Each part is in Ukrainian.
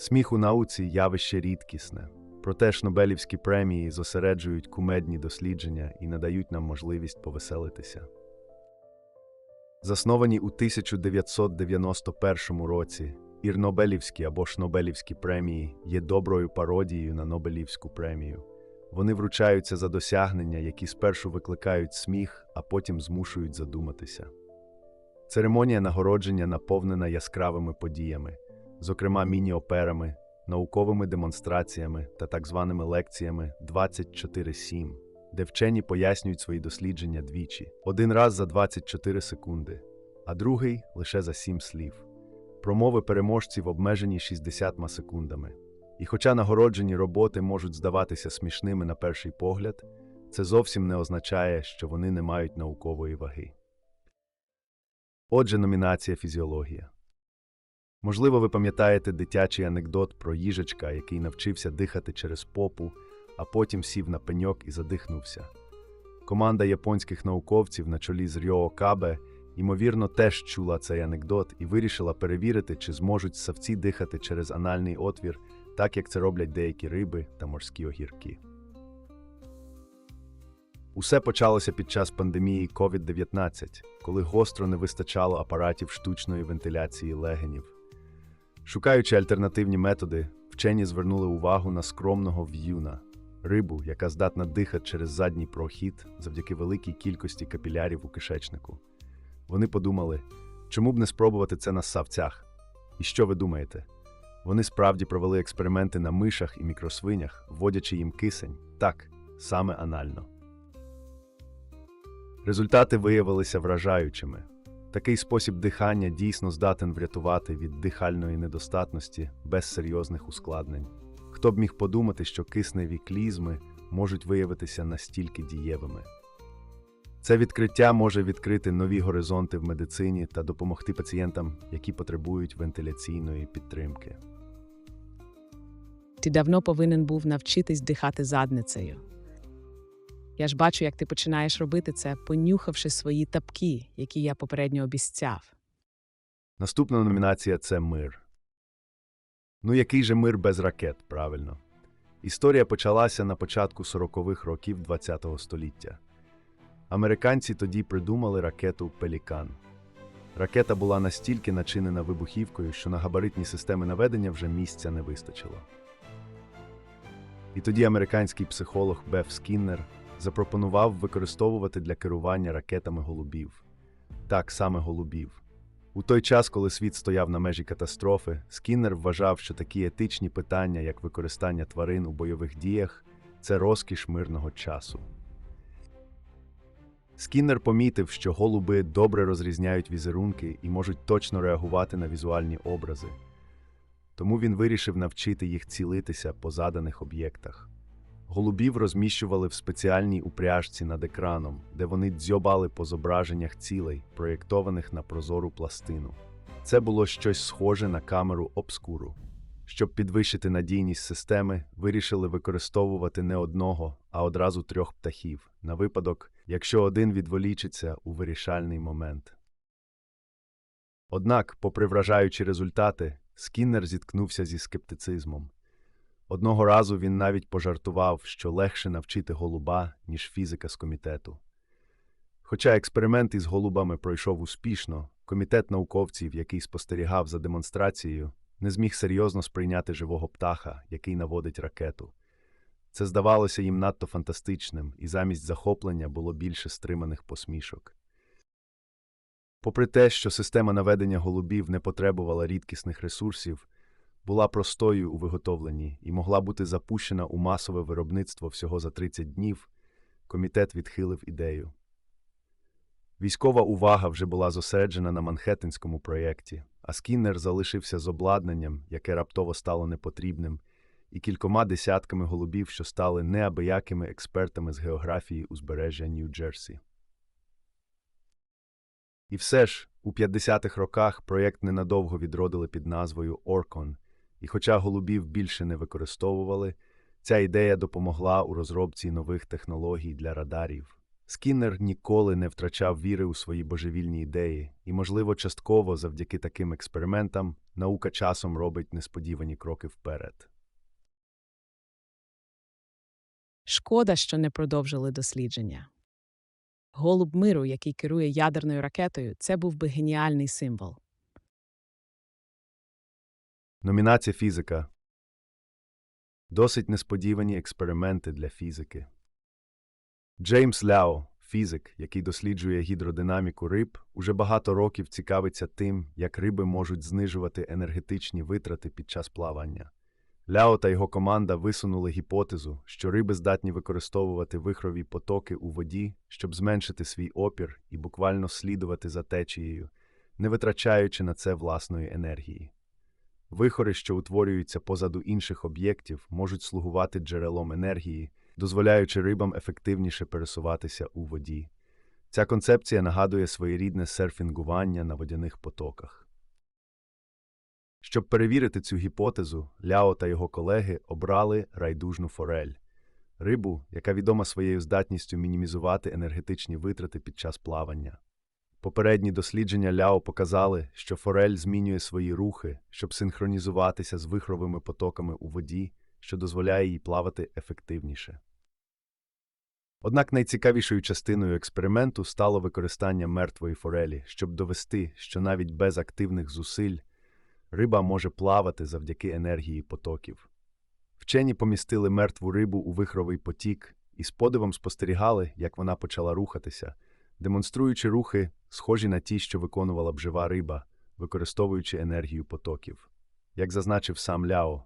Сміх у науці явище рідкісне, проте ж Нобелівські премії зосереджують кумедні дослідження і надають нам можливість повеселитися. Засновані у 1991 році, Ірнобелівські або ж Нобелівські премії є доброю пародією на Нобелівську премію. Вони вручаються за досягнення, які спершу викликають сміх, а потім змушують задуматися. Церемонія нагородження наповнена яскравими подіями, зокрема міні-операми, науковими демонстраціями та так званими лекціями 24-7, де вчені пояснюють свої дослідження двічі, один раз за 24 секунди, а другий лише за 7 слів. Промови переможців обмежені 60 секундами. І хоча нагороджені роботи можуть здаватися смішними на перший погляд, це зовсім не означає, що вони не мають наукової ваги. Отже, номінація фізіологія. Можливо, ви пам'ятаєте дитячий анекдот про їжачка, який навчився дихати через попу, а потім сів на пеньок і задихнувся. Команда японських науковців на чолі з Рьоо Кабе, ймовірно, теж чула цей анекдот і вирішила перевірити, чи зможуть савці дихати через анальний отвір, так як це роблять деякі риби та морські огірки. Усе почалося під час пандемії COVID-19, коли гостро не вистачало апаратів штучної вентиляції легенів. Шукаючи альтернативні методи, вчені звернули увагу на скромного в'юна рибу, яка здатна дихати через задній прохід завдяки великій кількості капілярів у кишечнику. Вони подумали, чому б не спробувати це на савцях? І що ви думаєте? Вони справді провели експерименти на мишах і мікросвинях, вводячи їм кисень, так, саме анально. Результати виявилися вражаючими. Такий спосіб дихання дійсно здатен врятувати від дихальної недостатності без серйозних ускладнень. Хто б міг подумати, що кисневі клізми можуть виявитися настільки дієвими? Це відкриття може відкрити нові горизонти в медицині та допомогти пацієнтам, які потребують вентиляційної підтримки. Ти давно повинен був навчитись дихати задницею. Я ж бачу, як ти починаєш робити це, понюхавши свої тапки, які я попередньо обіцяв. Наступна номінація це мир. Ну, який же мир без ракет, правильно? Історія почалася на початку 40-х років ХХ століття. Американці тоді придумали ракету Пелікан. Ракета була настільки начинена вибухівкою, що на габаритні системи наведення вже місця не вистачило. І тоді американський психолог Беф Скіннер запропонував використовувати для керування ракетами голубів. Так саме голубів. У той час, коли світ стояв на межі катастрофи, Скіннер вважав, що такі етичні питання, як використання тварин у бойових діях, це розкіш мирного часу. Скіннер помітив, що голуби добре розрізняють візерунки і можуть точно реагувати на візуальні образи. Тому він вирішив навчити їх цілитися по заданих об'єктах. Голубів розміщували в спеціальній упряжці над екраном, де вони дзьобали по зображеннях цілей, проєктованих на прозору пластину. Це було щось схоже на камеру обскуру. Щоб підвищити надійність системи, вирішили використовувати не одного, а одразу трьох птахів на випадок, якщо один відволічиться у вирішальний момент. Однак, попри вражаючі результати, Скіннер зіткнувся зі скептицизмом. Одного разу він навіть пожартував, що легше навчити голуба, ніж фізика з комітету. Хоча експеримент із голубами пройшов успішно, комітет науковців, який спостерігав за демонстрацією, не зміг серйозно сприйняти живого птаха, який наводить ракету. Це здавалося їм надто фантастичним, і замість захоплення було більше стриманих посмішок. Попри те, що система наведення голубів не потребувала рідкісних ресурсів, була простою у виготовленні і могла бути запущена у масове виробництво всього за 30 днів, комітет відхилив ідею. Військова увага вже була зосереджена на Манхеттенському проєкті, а Скіннер залишився з обладнанням, яке раптово стало непотрібним, і кількома десятками голубів, що стали неабиякими експертами з географії узбережжя Нью-Джерсі. І все ж, у 50-х роках проєкт ненадовго відродили під назвою Оркон, і хоча голубів більше не використовували, ця ідея допомогла у розробці нових технологій для радарів, Скіннер ніколи не втрачав віри у свої божевільні ідеї, і, можливо, частково завдяки таким експериментам наука часом робить несподівані кроки вперед. Шкода, що не продовжили дослідження. Голуб миру, який керує ядерною ракетою, це був би геніальний символ. Номінація фізика. Досить несподівані експерименти для фізики. Джеймс Ляо, фізик, який досліджує гідродинаміку риб, уже багато років цікавиться тим, як риби можуть знижувати енергетичні витрати під час плавання. Ляо та його команда висунули гіпотезу, що риби здатні використовувати вихрові потоки у воді, щоб зменшити свій опір і буквально слідувати за течією, не витрачаючи на це власної енергії. Вихори, що утворюються позаду інших об'єктів, можуть слугувати джерелом енергії, дозволяючи рибам ефективніше пересуватися у воді. Ця концепція нагадує своєрідне серфінгування на водяних потоках. Щоб перевірити цю гіпотезу, Ляо та його колеги обрали райдужну форель рибу, яка відома своєю здатністю мінімізувати енергетичні витрати під час плавання. Попередні дослідження Ляо показали, що форель змінює свої рухи, щоб синхронізуватися з вихровими потоками у воді, що дозволяє їй плавати ефективніше. Однак найцікавішою частиною експерименту стало використання мертвої форелі, щоб довести, що навіть без активних зусиль риба може плавати завдяки енергії потоків. Вчені помістили мертву рибу у вихровий потік і з подивом спостерігали, як вона почала рухатися, демонструючи рухи, схожі на ті, що виконувала б жива риба, використовуючи енергію потоків. Як зазначив сам Ляо,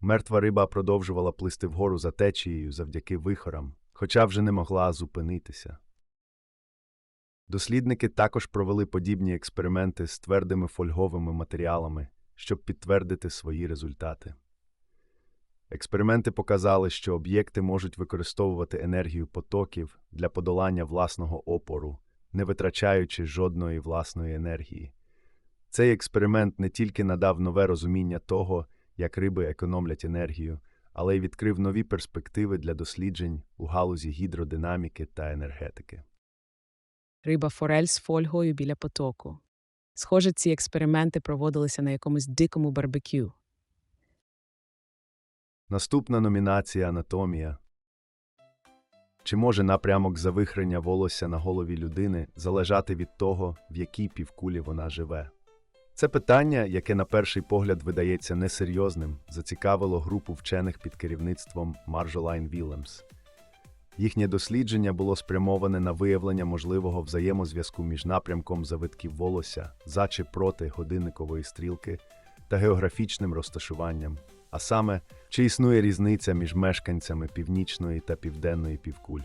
мертва риба продовжувала плисти вгору за течією завдяки вихорам, хоча вже не могла зупинитися. Дослідники також провели подібні експерименти з твердими фольговими матеріалами, щоб підтвердити свої результати. Експерименти показали, що об'єкти можуть використовувати енергію потоків для подолання власного опору, не витрачаючи жодної власної енергії. Цей експеримент не тільки надав нове розуміння того, як риби економлять енергію, але й відкрив нові перспективи для досліджень у галузі гідродинаміки та енергетики. Риба форель з фольгою біля потоку. Схоже, ці експерименти проводилися на якомусь дикому барбекю. Наступна номінація Анатомія. Чи може напрямок завихрення волосся на голові людини залежати від того, в якій півкулі вона живе? Це питання, яке на перший погляд видається несерйозним, зацікавило групу вчених під керівництвом Маржолайн Вілемс. Їхнє дослідження було спрямоване на виявлення можливого взаємозв'язку між напрямком завитків волосся за чи проти годинникової стрілки та географічним розташуванням, а саме, чи існує різниця між мешканцями північної та південної півкуль.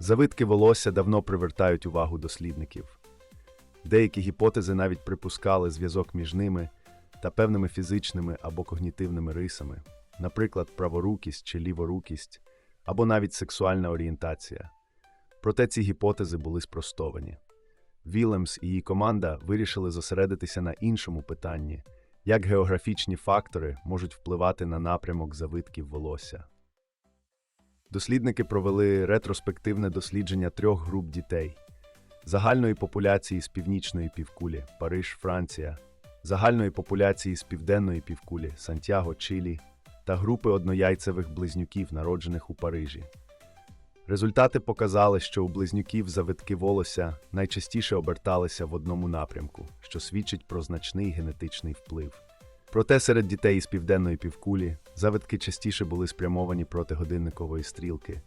Завитки волосся давно привертають увагу дослідників. Деякі гіпотези навіть припускали зв'язок між ними та певними фізичними або когнітивними рисами, наприклад, праворукість чи ліворукість, або навіть сексуальна орієнтація. Проте ці гіпотези були спростовані. Вілемс і її команда вирішили зосередитися на іншому питанні як географічні фактори можуть впливати на напрямок завитків волосся. Дослідники провели ретроспективне дослідження трьох груп дітей загальної популяції з північної півкулі Париж, Франція, загальної популяції з південної півкулі Сантьяго, Чилі та групи однояйцевих близнюків, народжених у Парижі. Результати показали, що у близнюків завитки волосся найчастіше оберталися в одному напрямку, що свідчить про значний генетичний вплив. Проте серед дітей із південної півкулі завитки частіше були спрямовані проти годинникової стрілки,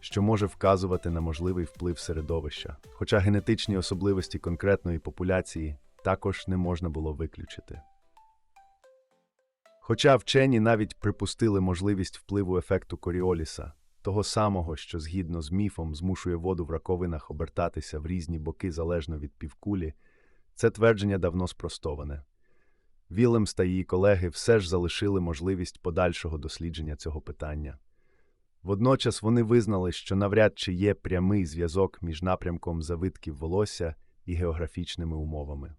що може вказувати на можливий вплив середовища, хоча генетичні особливості конкретної популяції також не можна було виключити. Хоча вчені навіть припустили можливість впливу ефекту Коріоліса, того самого, що згідно з міфом змушує воду в раковинах обертатися в різні боки залежно від півкулі, це твердження давно спростоване. Вілемс та її колеги все ж залишили можливість подальшого дослідження цього питання. Водночас вони визнали, що навряд чи є прямий зв'язок між напрямком завитків волосся і географічними умовами.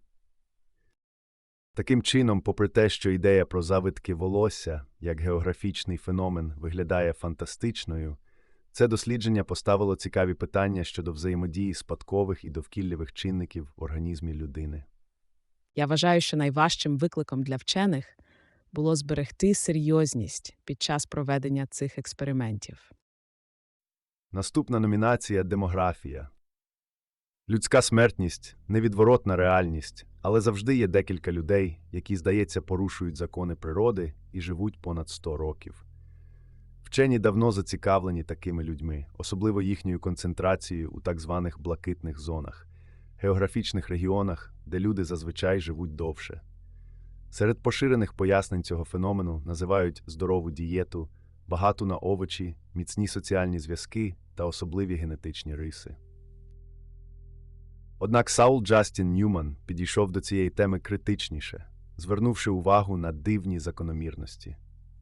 Таким чином, попри те, що ідея про завитки волосся як географічний феномен виглядає фантастичною, Це дослідження поставило цікаві питання щодо взаємодії спадкових і довкіллєвих чинників в організмі людини. Я вважаю, що найважчим викликом для вчених було зберегти серйозність під час проведення цих експериментів. Наступна номінація демографія. Людська смертність невідворотна реальність, але завжди є декілька людей, які, здається, порушують закони природи і живуть понад 100 років. Вчені давно зацікавлені такими людьми, особливо їхньою концентрацією у так званих блакитних зонах, географічних регіонах, де люди зазвичай живуть довше. Серед поширених пояснень цього феномену називають здорову дієту, багату на овочі, міцні соціальні зв'язки та особливі генетичні риси. Однак Саул Джастін Ньюман підійшов до цієї теми критичніше, звернувши увагу на дивні закономірності.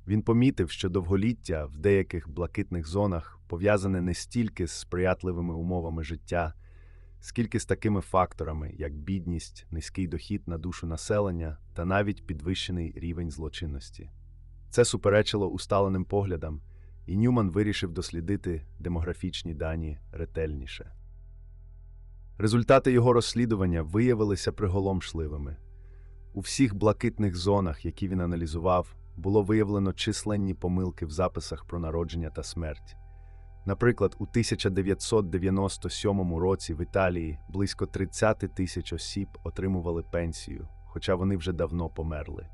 Він помітив, що довголіття в деяких блакитних зонах пов'язане не стільки з сприятливими умовами життя, скільки з такими факторами, як бідність, низький дохід на душу населення та навіть підвищений рівень злочинності. Це суперечило усталеним поглядам, і Ньюман вирішив дослідити демографічні дані ретельніше. Результати його розслідування виявилися приголомшливими. У всіх блакитних зонах, які він аналізував, було виявлено численні помилки в записах про народження та смерть. Наприклад, у 1997 році в Італії близько 30 тисяч осіб отримували пенсію, хоча вони вже давно померли.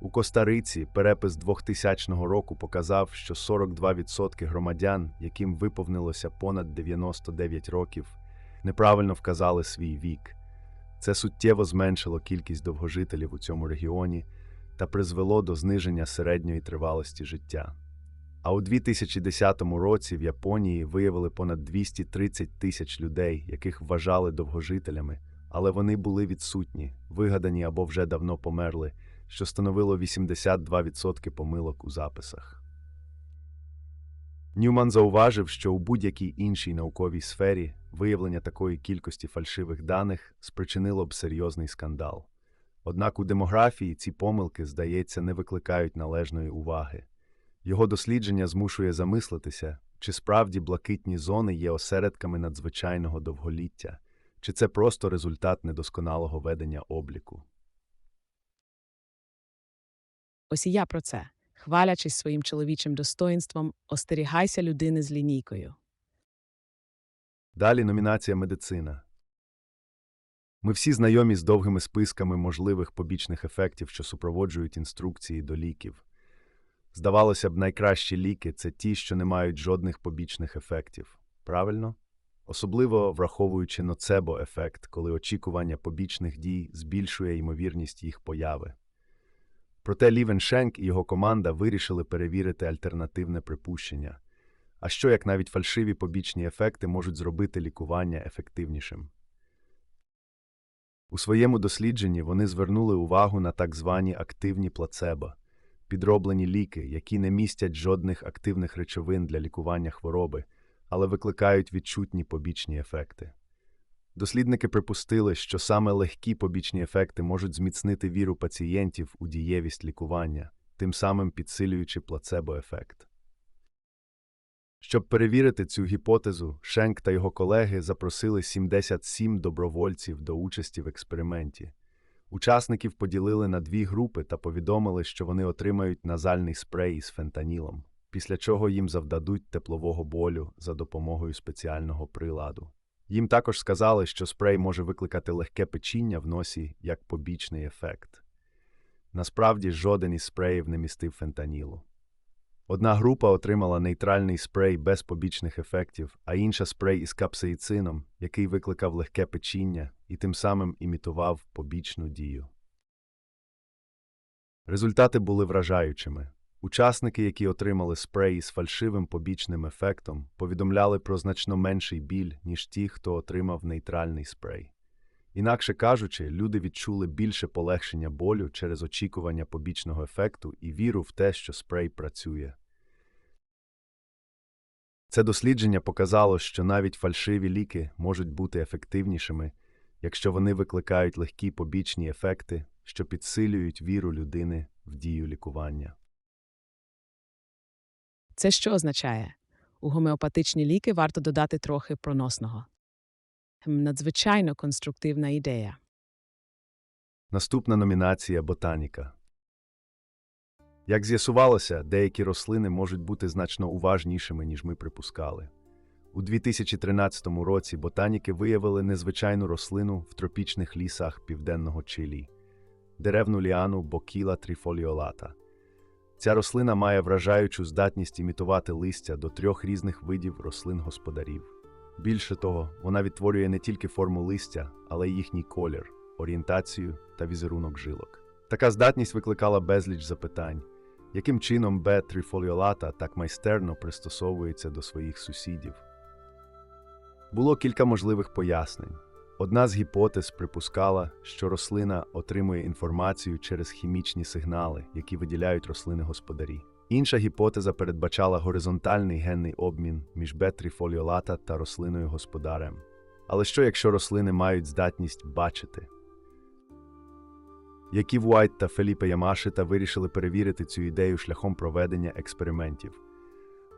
У Коста-Риці перепис 2000 року показав, що 42% громадян, яким виповнилося понад 99 років, неправильно вказали свій вік. Це суттєво зменшило кількість довгожителів у цьому регіоні та призвело до зниження середньої тривалості життя. А у 2010 році в Японії виявили понад 230 тисяч людей, яких вважали довгожителями, але вони були відсутні, вигадані або вже давно померли, що становило 82% помилок у записах. Ньюман зауважив, що у будь-якій іншій науковій сфері виявлення такої кількості фальшивих даних спричинило б серйозний скандал. Однак у демографії ці помилки, здається, не викликають належної уваги. Його дослідження змушує замислитися, чи справді блакитні зони є осередками надзвичайного довголіття, чи це просто результат недосконалого ведення обліку. Ось і я про це, хвалячись своїм чоловічим достоїнством, остерігайся людини з лінійкою. Далі номінація медицина. Ми всі знайомі з довгими списками можливих побічних ефектів, що супроводжують інструкції до ліків. Здавалося б, найкращі ліки це ті, що не мають жодних побічних ефектів. Правильно? Особливо враховуючи ноцебо-ефект, коли очікування побічних дій збільшує ймовірність їх появи. Проте Лівен Шенк і його команда вирішили перевірити альтернативне припущення. А що як навіть фальшиві побічні ефекти можуть зробити лікування ефективнішим? У своєму дослідженні вони звернули увагу на так звані активні плацебо – підроблені ліки, які не містять жодних активних речовин для лікування хвороби, але викликають відчутні побічні ефекти. Дослідники припустили, що саме легкі побічні ефекти можуть зміцнити віру пацієнтів у дієвість лікування, тим самим підсилюючи плацебо-ефект. Щоб перевірити цю гіпотезу, Шенк та його колеги запросили 77 добровольців до участі в експерименті. Учасників поділили на дві групи та повідомили, що вони отримають назальний спрей із фентанілом, після чого їм завдадуть теплового болю за допомогою спеціального приладу. Їм також сказали, що спрей може викликати легке печіння в носі як побічний ефект. Насправді, жоден із спреїв не містив фентанілу. Одна група отримала нейтральний спрей без побічних ефектів, а інша спрей із капсаїцином, який викликав легке печіння і тим самим імітував побічну дію. Результати були вражаючими. Учасники, які отримали спрей із фальшивим побічним ефектом, повідомляли про значно менший біль, ніж ті, хто отримав нейтральний спрей. Інакше кажучи, люди відчули більше полегшення болю через очікування побічного ефекту і віру в те, що спрей працює. Це дослідження показало, що навіть фальшиві ліки можуть бути ефективнішими, якщо вони викликають легкі побічні ефекти, що підсилюють віру людини в дію лікування. Це що означає? У гомеопатичні ліки варто додати трохи проносного. Надзвичайно конструктивна ідея. Наступна номінація ботаніка. Як з'ясувалося, деякі рослини можуть бути значно уважнішими, ніж ми припускали. У 2013 році ботаніки виявили незвичайну рослину в тропічних лісах південного Чилі деревну ліану бокіла трифоліолата. Ця рослина має вражаючу здатність імітувати листя до трьох різних видів рослин-господарів. Більше того, вона відтворює не тільки форму листя, але й їхній колір, орієнтацію та візерунок жилок. Така здатність викликала безліч запитань, яким чином Б. трифоліолата так майстерно пристосовується до своїх сусідів. Було кілька можливих пояснень. Одна з гіпотез припускала, що рослина отримує інформацію через хімічні сигнали, які виділяють рослини-господарі. Інша гіпотеза передбачала горизонтальний генний обмін між Б-трифоліолата та рослиною-господарем. Але що, якщо рослини мають здатність бачити? Яків Уайт та Феліпе Ямашита вирішили перевірити цю ідею шляхом проведення експериментів.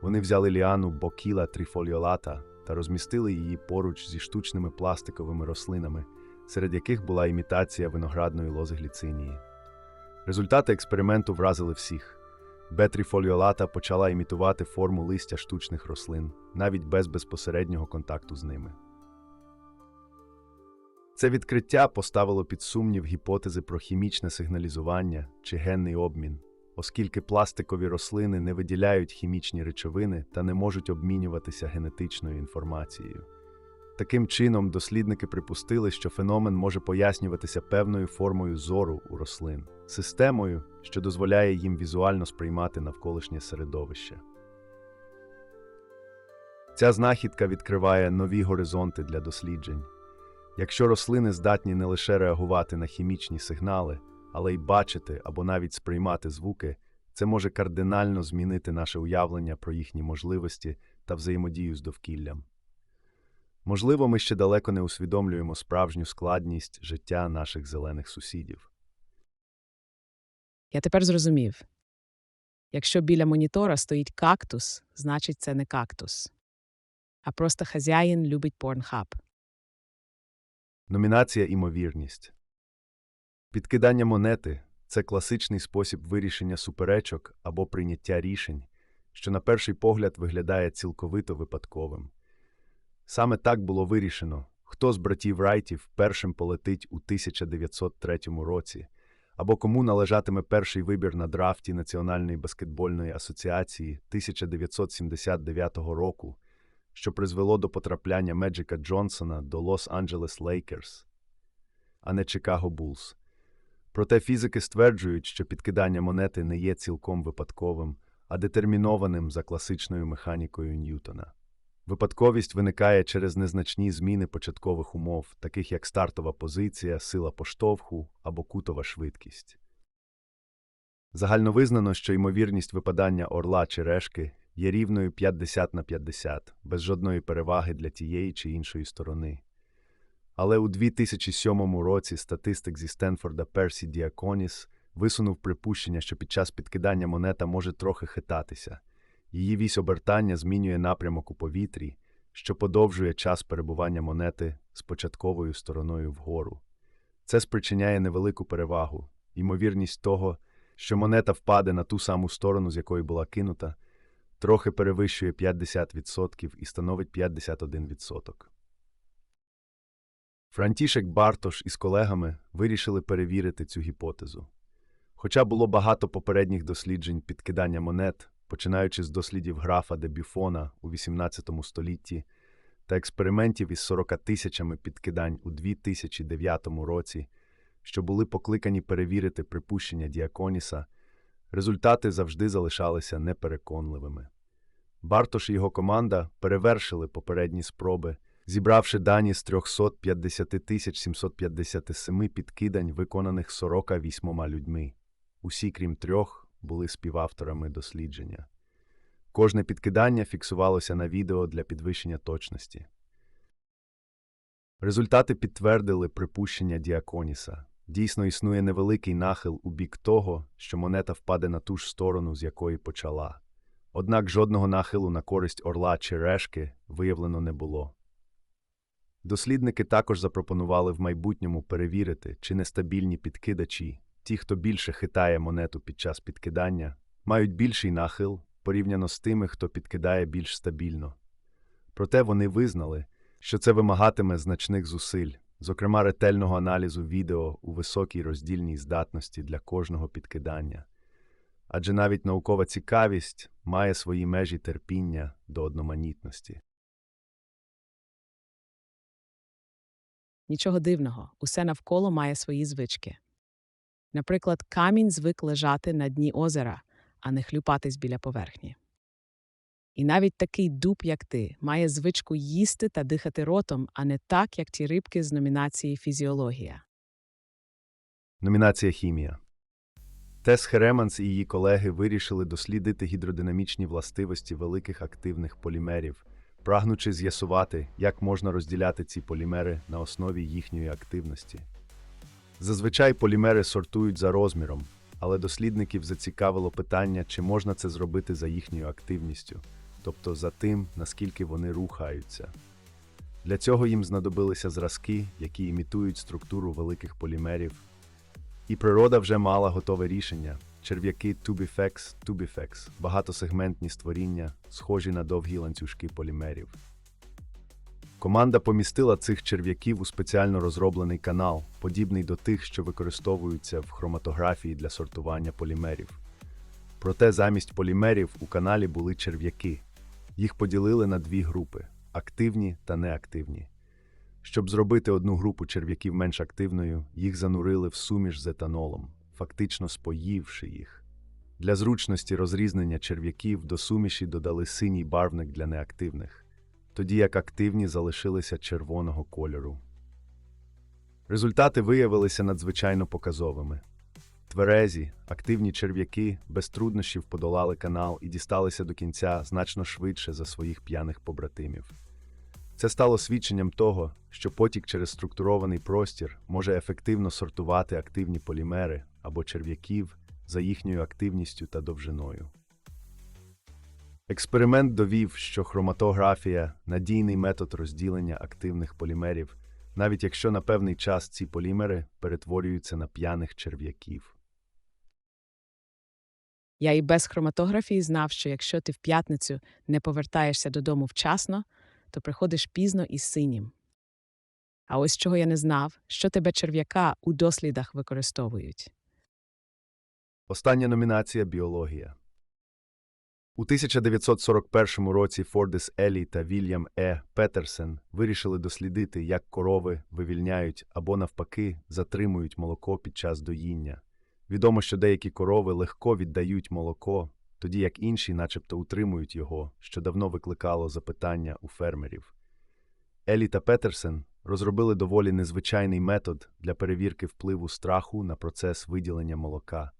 Вони взяли ліану бокіла трифоліолата та розмістили її поруч зі штучними пластиковими рослинами, серед яких була імітація виноградної лози гліцинії. Результати експерименту вразили всіх. Бетріфоліолата почала імітувати форму листя штучних рослин, навіть без безпосереднього контакту з ними. Це відкриття поставило під сумнів гіпотези про хімічне сигналізування чи генний обмін, оскільки пластикові рослини не виділяють хімічні речовини та не можуть обмінюватися генетичною інформацією. Таким чином, дослідники припустили, що феномен може пояснюватися певною формою зору у рослин, системою, що дозволяє їм візуально сприймати навколишнє середовище. Ця знахідка відкриває нові горизонти для досліджень. Якщо рослини здатні не лише реагувати на хімічні сигнали, але й бачити або навіть сприймати звуки, це може кардинально змінити наше уявлення про їхні можливості та взаємодію з довкіллям. Можливо, ми ще далеко не усвідомлюємо справжню складність життя наших зелених сусідів. Я тепер зрозумів. Якщо біля монітора стоїть кактус, значить це не кактус. А просто хазяїн любить порнхаб. Номінація Імовірність Підкидання монети це класичний спосіб вирішення суперечок або прийняття рішень, що на перший погляд виглядає цілковито випадковим. Саме так було вирішено, хто з братів Райтів першим полетить у 1903 році, або кому належатиме перший вибір на драфті Національної баскетбольної асоціації 1979 року, що призвело до потрапляння Меджика Джонсона до Лос-Анджелес Лейкерс, а не Чикаго Булс. Проте фізики стверджують, що підкидання монети не є цілком випадковим, а детермінованим за класичною механікою Ньютона. Випадковість виникає через незначні зміни початкових умов, таких як стартова позиція, сила поштовху або кутова швидкість. Загальновизнано, що ймовірність випадання орла чи решки є рівною 50 на 50, без жодної переваги для тієї чи іншої сторони. Але у 2007 році статистик зі Стенфорда Персі Діаконіс висунув припущення, що під час підкидання монета може трохи хитатися. Її вісь обертання змінює напрямок у повітрі, що подовжує час перебування монети з початковою стороною вгору. Це спричиняє невелику перевагу, ймовірність того, що монета впаде на ту саму сторону, з якої була кинута, трохи перевищує 50% і становить 51%. Франтішек Бартош із колегами вирішили перевірити цю гіпотезу. Хоча було багато попередніх досліджень підкидання монет, починаючи з дослідів графа де Бюфона у XVIII столітті та експериментів із 40 тисячами підкидань у 2009 році, що були покликані перевірити припущення Діаконіса, результати завжди залишалися непереконливими. Бартош і його команда перевершили попередні спроби, зібравши дані з 350 757 підкидань, виконаних 48 людьми. Усі, крім трьох, були співавторами дослідження. Кожне підкидання фіксувалося на відео для підвищення точності. Результати підтвердили припущення Діаконіса. Дійсно існує невеликий нахил у бік того, що монета впаде на ту ж сторону, з якої почала. однак жодного нахилу на користь орла чи решки виявлено не було. Дослідники також запропонували в майбутньому перевірити, чи нестабільні підкидачі, ті, хто більше хитає монету під час підкидання, мають більший нахил порівняно з тими, хто підкидає більш стабільно. Проте вони визнали, що це вимагатиме значних зусиль, зокрема ретельного аналізу відео у високій роздільній здатності для кожного підкидання. Адже навіть наукова цікавість має свої межі терпіння до одноманітності. Нічого дивного, усе навколо має свої звички. Наприклад, камінь звик лежати на дні озера, а не хлюпатись біля поверхні. І навіть такий дуб, як ти, має звичку їсти та дихати ротом, а не так, як ті рибки з номінації Фізіологія. Номінація Хімія. Тес Хереманс і її колеги вирішили дослідити гідродинамічні властивості великих активних полімерів, прагнучи з'ясувати, як можна розділяти ці полімери на основі їхньої активності. Зазвичай полімери сортують за розміром, але дослідників зацікавило питання, чи можна це зробити за їхньою активністю, тобто за тим, наскільки вони рухаються. Для цього їм знадобилися зразки, які імітують структуру великих полімерів. І природа вже мала готове рішення. Черв'яки Tubifex, Tubifex – багатосегментні створіння, схожі на довгі ланцюжки полімерів. Команда помістила цих черв'яків у спеціально розроблений канал, подібний до тих, що використовуються в хроматографії для сортування полімерів. Проте замість полімерів у каналі були черв'яки. Їх поділили на дві групи активні та неактивні. Щоб зробити одну групу черв'яків менш активною, їх занурили в суміш з етанолом, фактично споївши їх. Для зручності розрізнення черв'яків до суміші додали синій барвник для неактивних, тоді як активні залишилися червоного кольору. Результати виявилися надзвичайно показовими. Тверезі, активні черв'яки без труднощів подолали канал і дісталися до кінця значно швидше за своїх п'яних побратимів. Це стало свідченням того, що потік через структурований простір може ефективно сортувати активні полімери або черв'яків за їхньою активністю та довжиною. Експеримент довів, що хроматографія надійний метод розділення активних полімерів, навіть якщо на певний час ці полімери перетворюються на п'яних черв'яків. Я і без хроматографії знав, що якщо ти в п'ятницю не повертаєшся додому вчасно, то приходиш пізно і синім. А ось чого я не знав, що тебе черв'яка у дослідах використовують. Остання номінація біологія. У 1941 році Фордес Елі та Вільям Е. Петерсен вирішили дослідити, як корови вивільняють або, навпаки, затримують молоко під час доїння. Відомо, що деякі корови легко віддають молоко, тоді як інші начебто утримують його, що давно викликало запитання у фермерів. Елі та Петерсен розробили доволі незвичайний метод для перевірки впливу страху на процес виділення молока.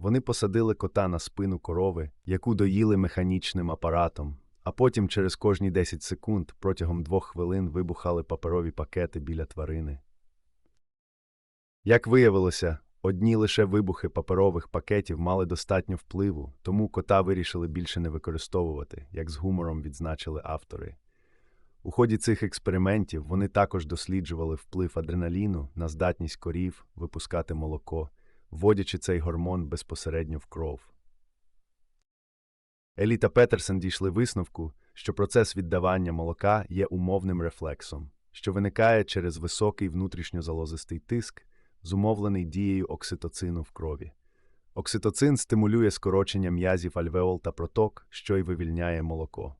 Вони посадили кота на спину корови, яку доїли механічним апаратом, а потім через кожні 10 секунд протягом двох хвилин вибухали паперові пакети біля тварини. Як виявилося, одні лише вибухи паперових пакетів мали достатньо впливу, тому кота вирішили більше не використовувати, як з гумором відзначили автори. У ході цих експериментів вони також досліджували вплив адреналіну на здатність корів випускати молоко, вводячи цей гормон безпосередньо в кров. Елі та Петерсен дійшли висновку, що процес віддавання молока є умовним рефлексом, що виникає через високий внутрішньозалозистий тиск, зумовлений дією окситоцину в крові. Окситоцин стимулює скорочення м'язів альвеол та проток, що й вивільняє молоко.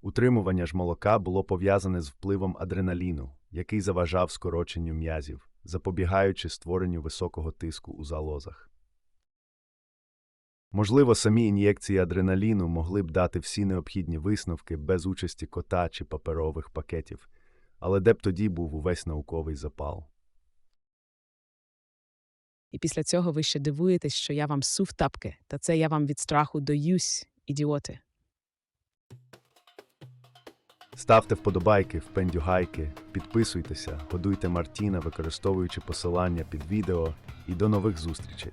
Утримування ж молока було пов'язане з впливом адреналіну, який заважав скороченню м'язів, запобігаючи створенню високого тиску у залозах. Можливо, самі ін'єкції адреналіну могли б дати всі необхідні висновки без участі кота чи паперових пакетів, але де б тоді був увесь науковий запал. І після цього ви ще дивуєтесь, що я вам сув тапки, та це я вам від страху доюсь, ідіоти. Ставте вподобайки, впендюгайки, підписуйтеся, годуйте Мартіна, використовуючи посилання під відео, і до нових зустрічей!